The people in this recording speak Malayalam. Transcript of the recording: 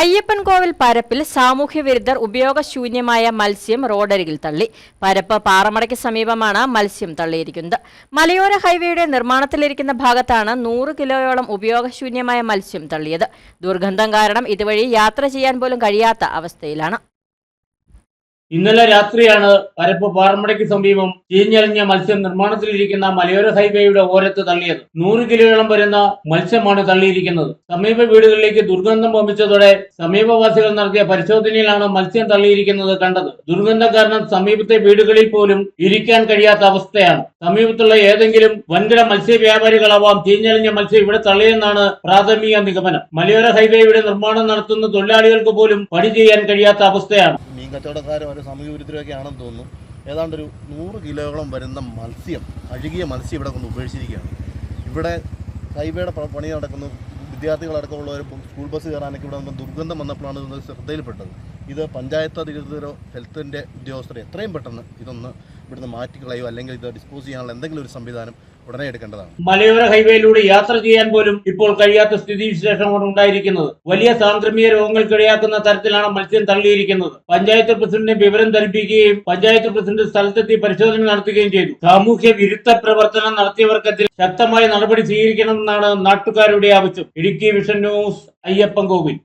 അയ്യപ്പൻകോവിൽ പരപ്പിൽ സാമൂഹ്യ വിരുദ്ധർ ഉപയോഗശൂന്യമായ മത്സ്യം റോഡരികിൽ തള്ളി. പരപ്പ് പാറമടയ്ക്ക് സമീപമാണ് മത്സ്യം തള്ളിയിരിക്കുന്നത്. മലയോര ഹൈവേയുടെ നിർമ്മാണത്തിലിരിക്കുന്ന ഭാഗത്താണ് നൂറ് കിലോയോളം ഉപയോഗശൂന്യമായ മത്സ്യം തള്ളിയത്. ദുർഗന്ധം കാരണം ഇതുവഴി യാത്ര ചെയ്യാൻ പോലും കഴിയാത്ത അവസ്ഥയിലാണ്. ഇന്നലെ രാത്രിയാണ് പരപ്പ് പാറമടയ്ക്ക് സമീപം ചീഞ്ഞളിഞ്ഞ മത്സ്യം നിർമ്മാണത്തിലിരിക്കുന്ന മലയോര ഹൈവേയുടെ ഓരത്ത് തള്ളിയത്. നൂറ് കിലോയോളം വരുന്ന മത്സ്യമാണ് തള്ളിയിരിക്കുന്നത്. സമീപ വീടുകളിലേക്ക് ദുർഗന്ധം വമിച്ചതോടെ സമീപവാസികൾ നടത്തിയ പരിശോധനയിലാണ് മത്സ്യം തള്ളിയിരിക്കുന്നത് കണ്ടത്. ദുർഗന്ധം കാരണം സമീപത്തെ വീടുകളിൽ പോലും ഇരിക്കാൻ കഴിയാത്ത അവസ്ഥയാണ്. സമീപത്തുള്ള ഏതെങ്കിലും വൻകിട മത്സ്യ വ്യാപാരികളാവാം ചീഞ്ഞളിഞ്ഞ മത്സ്യം ഇവിടെ തള്ളിയെന്നാണ് പ്രാഥമിക നിഗമനം. മലയോര ഹൈവേയുടെ നിർമ്മാണം നടത്തുന്ന തൊഴിലാളികൾക്ക് പോലും പണി ചെയ്യാൻ കഴിയാത്ത അവസ്ഥയാണ്. മീൻ കച്ചവടക്കാരും ഒരു വിരുദ്ധരൊക്കെ ആണെന്ന് തോന്നുന്നു. ഏതാണ്ട് ഒരു നൂറ് കിലോയോളം വരുന്ന മത്സ്യം അഴുകിയ മത്സ്യം ഇവിടെ കൊണ്ട് ഉപേക്ഷിച്ചിരിക്കുകയാണ്. ഇവിടെ ഹൈവേയുടെ പണി നടക്കുന്നു. വിദ്യാർത്ഥികളടക്കമുള്ളവർ സ്കൂൾ ബസ് കയറാനൊക്കെ ഇവിടെ ദുർഗന്ധം വന്നപ്പോഴാണ് ശ്രദ്ധയിൽപ്പെട്ടത്. ഇത് പഞ്ചായത്ത് അധികൃതരോ ഹെൽത്തിന്റെ ഉദ്യോഗസ്ഥരോ എത്രയും പെട്ടെന്ന് ഇതൊന്ന് ഇവിടുന്ന് മാറ്റിക്കളയോ അല്ലെങ്കിൽ ഇത് ഡിസ്പോസ് ചെയ്യാനുള്ള എന്തെങ്കിലും ഒരു സംവിധാനം ഉടനെ എടുക്കേണ്ടതാണ്. മലയോര ഹൈവേയിലൂടെ യാത്ര ചെയ്യാൻ പോലും ഇപ്പോൾ കഴിയാത്ത സ്ഥിതി സ്ഥിതിവിശേഷമാണ് ഉണ്ടായിരിക്കുന്നത്. വലിയ സാംക്രമിക രോഗങ്ങൾക്കിടയാക്കുന്ന തരത്തിലാണ് മത്സ്യം തള്ളിയിരിക്കുന്നത്. പഞ്ചായത്ത് പ്രസിഡന്റിനെ വിവരം ധരിപ്പിക്കുകയും പഞ്ചായത്ത് പ്രസിഡന്റ് സ്ഥലത്തെത്തി പരിശോധന നടത്തുകയും ചെയ്തു. സാമൂഹ്യ വിരുദ്ധ പ്രവർത്തനം നടത്തിയവർക്കെതിരെ ശക്തമായ നടപടി സ്വീകരിക്കണമെന്നാണ് നാട്ടുകാരുടെ ആവശ്യം. Idukki vision news Ayyappan Kovil.